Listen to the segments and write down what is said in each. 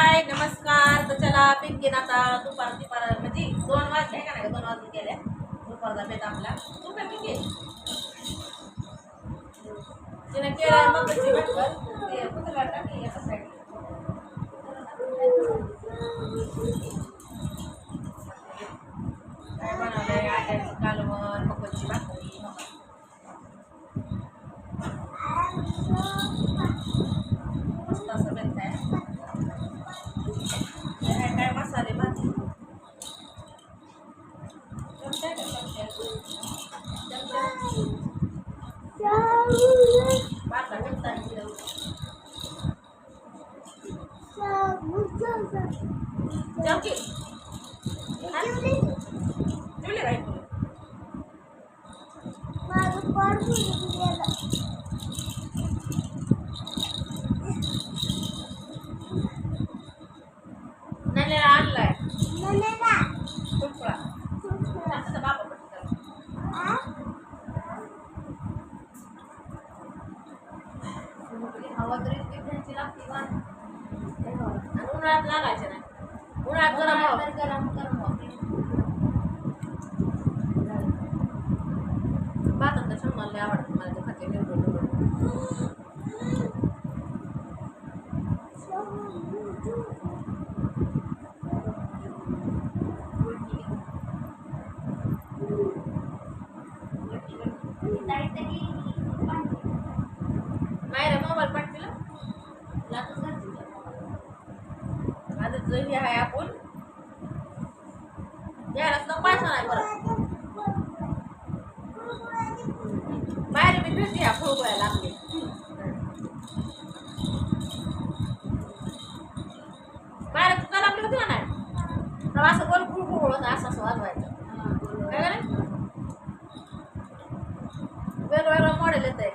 हाय नमस्कार. तर चला पिंकीन आता दुपार दुपार म्हणजे दोन वाजले का नाही? दोन वाजून गेल्या दुपारचा बेत आपला. तू काय पिंकी तिने केला मग कशी भाकर ते कुठं टाकली एका साईडला काय बनवलंय? आट्याची कालवण मकची भाकरी मस्त असं बेत आहे काय काय मसाले भात चमचा का चमचा? चमचा. बाटला चमचा आणि दिलं. जेवले काय तुला? नाण्याला आणलाय. बापा पटकन. हवा तरी लागते उन्हाळ्यात लागायचे नाही. ஒரு அக்ஷரமோ பாత్ర దర్శనం మళ్ళీ ఆవడదు మళ్ళీ పక్కనే ఉంటుంది సో बाहेर तुला लागली होती नाही? तर असं गोल गुळ फुल होतं असं असं वाजवायचं. काय करे वेगवेगळं मॉडेल येत आहे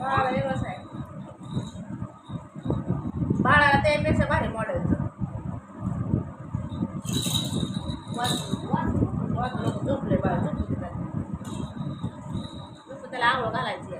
बाळाला वेगळंच आहे. बाळाला त्यापेक्षा भारी मॉडेल झोपले बाळ झोपले त्याला. त्याला आंघोळ घालायची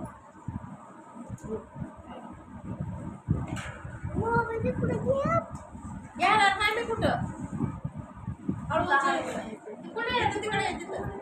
घ्यायला नाही मी कुठं? हळूच जेवायचं. तिकडे यायचं तिकडे यायचं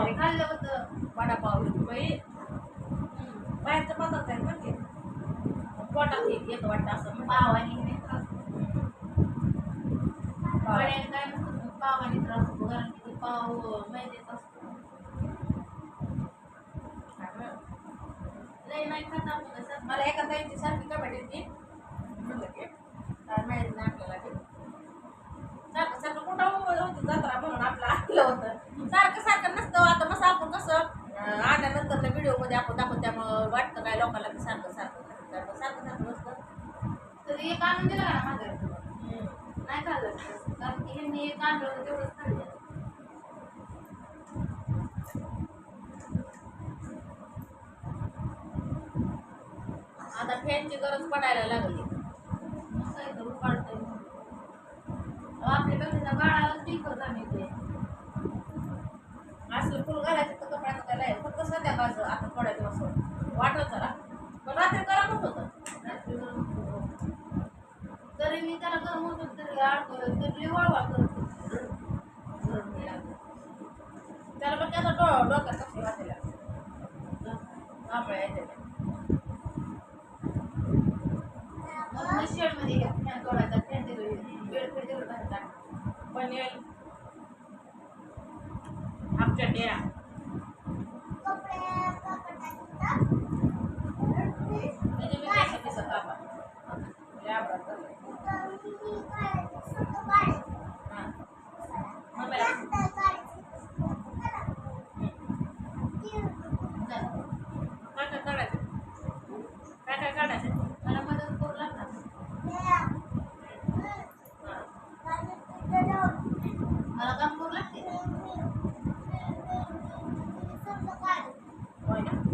वडापाव खाल्लं होतं वडापाव बाई बाहेरचं पदार्थ आहे ना ते. पोटात येत येतं वाटतं असं. पाव आणि त्रास वड्याने काय नसतं पाव आणि त्रास होतो कारण की ते पाव मैद्याचा असतो. लय नाही खात मला एका ताईची सारखी कमेंट येते. म्हणलं की काय माहिती नाही आपल्याला ते सारखं सारखं कुठं होती जत्रा म्हणून आपलं आणलं होतं सारखं सारखं नसतं आता मस्त आपण कसं अं, आल्यानंतर व्हिडिओमध्ये आपण दाखवतो त्यामुळं वाटतं काय लोकांना की सारखं सारखं खातं. त्यामुळं सारखं सारखं नसतं तरी एक आणून दिला ना माझ्या नाही खाल्लं कारण की ह्यांनी एक आणलं होतं तेवढंच खाल्लं आता फॅनची गरज पडायला लागली. मग काय करू काढतोय आपल्यापेक्षा त्या बाळाला टिकत आम्ही ते. असलं फुल घालायचं तर कपड्याचं काय फक्त सध्या संध्याकाळचं आता थोड्या दिवस वाटत जरा. पण रात्री गरमच होतं. रात्री गरम तरी मी त्याला गरम होतो तरी अडकवलं तरी वळवा करतो त्याला पण त्याचा डो डोक्यात कशी वाटेल Bueno.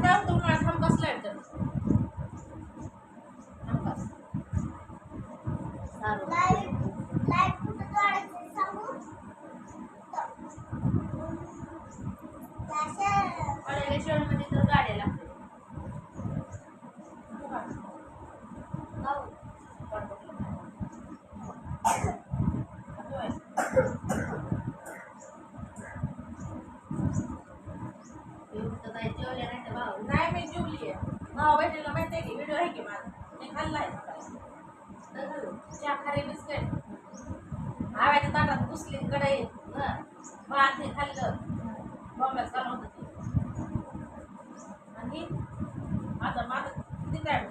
करायचं उन्हाळ्यात जाऊ तर. हा आहे बहिणीला माहिती आहे की व्हिडिओ आहे की माझा मी खाल्ला आहे सकाळी. चहा खारी बिस्किट आव्याच्या ताटात पुसली कडाई बरं. भात हे खाल्लं बॉम्बे चालू आणि आता माझं किती काय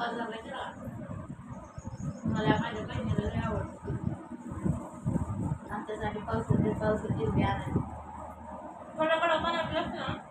पाहिजे मला माझ्या बहिणीला आवडतो आमच्यासाठी पावसाचे पावसाची आणायची फटाफट आपण आपलं ना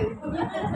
you.